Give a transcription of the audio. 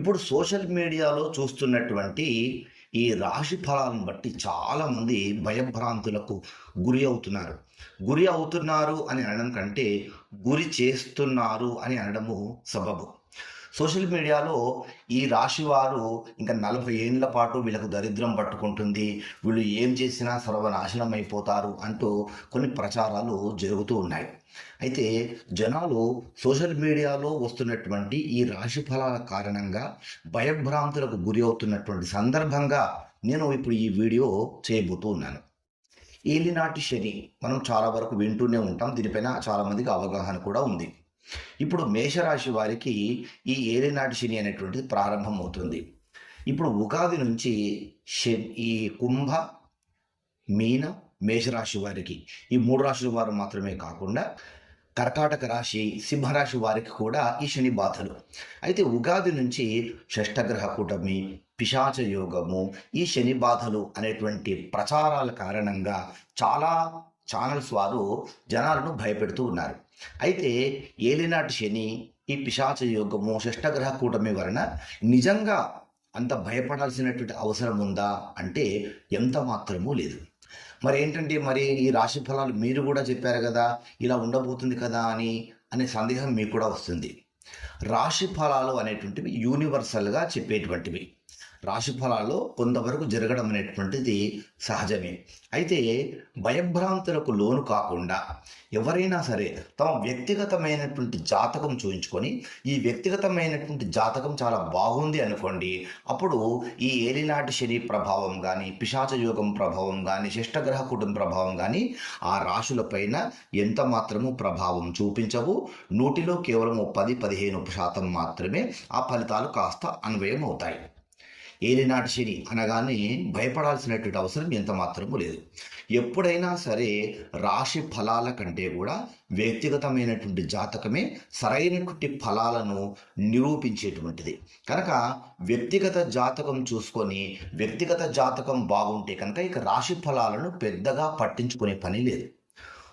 ఇప్పుడు సోషల్ మీడియాలో చూస్తున్నటువంటి ఈ రాశి ఫలాలను బట్టి చాలామంది భయభ్రాంతులకు గురి అవుతున్నారు. గురి అవుతున్నారు అని అనడం కంటే గురి చేస్తున్నారు అని అనడము సబబు. సోషల్ మీడియాలో ఈ రాశి వారు ఇంకా నలభై ఏళ్ళ పాటు వీళ్ళకు దరిద్రం పట్టుకుంటుంది. వీళ్ళు ఏం చేసినా సర్వనాశనం అయిపోతారు అంటూ కొన్ని ప్రచారాలు జరుగుతూ ఉన్నాయి. అయితే జనాలు సోషల్ మీడియాలో వస్తున్నటువంటి ఈ రాశి ఫలాల కారణంగా భయభ్రాంతులకు గురి అవుతున్నటువంటి సందర్భంగా నేను ఇప్పుడు ఈ వీడియో చేయబోతూ ఉన్నాను. ఏలినాటి శని మనం చాలా వరకు వింటూనే ఉంటాం. దీనిపైన చాలామందికి అవగాహన కూడా ఉంది. ఇప్పుడు మేషరాశి వారికి ఈ ఏలినాటి శని అనేటువంటిది ప్రారంభం అవుతుంది ఇప్పుడు ఉగాది నుంచి శని ఈ కుంభ మీన మేషరాశి వారికి ఈ మూడు రాశుల వారు మాత్రమే కాకుండా కర్కాటక రాశి సింహరాశి వారికి కూడా ఈ శని బాధలు. అయితే ఉగాది నుంచి షష్టగ్రహ కూటమి పిశాచ యోగము ఈ శని బాధలు అనేటువంటి ప్రచారాల కారణంగా చాలా ఛానల్స్ వారు జనాలను భయపెడుతూ ఉన్నారు. అయితే ఏలినాటి శని ఈ పిశాచ యోగము షష్టగ్రహ కూటమి వలన నిజంగా అంత భయపడాల్సినటువంటి అవసరం ఉందా అంటే ఎంత మాత్రమూ లేదు. మరి ఏంటంటే మరి ఈ రాశి ఫలాలు మీరు కూడా చెప్పారు కదా ఇలా ఉండబోతుంది కదా అని అనే సందేహం మీకు కూడా వస్తుంది. రాశి ఫలాలు అనేటువంటివి యూనివర్సల్గా చెప్పేటువంటివి. రాశి ఫలాల్లో కొంతవరకు జరగడం అనేటువంటిది సహజమే. అయితే భయభ్రాంతులకు లోను కాకుండా ఎవరైనా సరే తమ వ్యక్తిగతమైనటువంటి జాతకం చూయించుకొని ఈ వ్యక్తిగతమైనటువంటి జాతకం చాలా బాగుంది అనుకోండి అప్పుడు ఈ ఏలినాటి శని ప్రభావం కానీ పిశాచ యోగం ప్రభావం కానీ శిష్టగ్రహ కుటుంబ ప్రభావం కానీ ఆ రాశులపైన ఎంత మాత్రము ప్రభావం చూపించవు. నూటిలో కేవలం పది పదిహేను శాతం మాత్రమే ఆ ఫలితాలు కాస్త అన్వయం అవుతాయి ఏలినాటి శని అనగానే భయపడాల్సినటువంటి అవసరం ఎంత మాత్రము లేదు. ఎప్పుడైనా సరే రాశి ఫలాల కంటే కూడా వ్యక్తిగతమైనటువంటి జాతకమే సరైనటువంటి ఫలాలను నిరూపించేటువంటిది. కనుక వ్యక్తిగత జాతకం చూసుకొని వ్యక్తిగత జాతకం బాగుంటే కనుక ఇక రాశి ఫలాలను పెద్దగా పట్టించుకునే పని లేదు.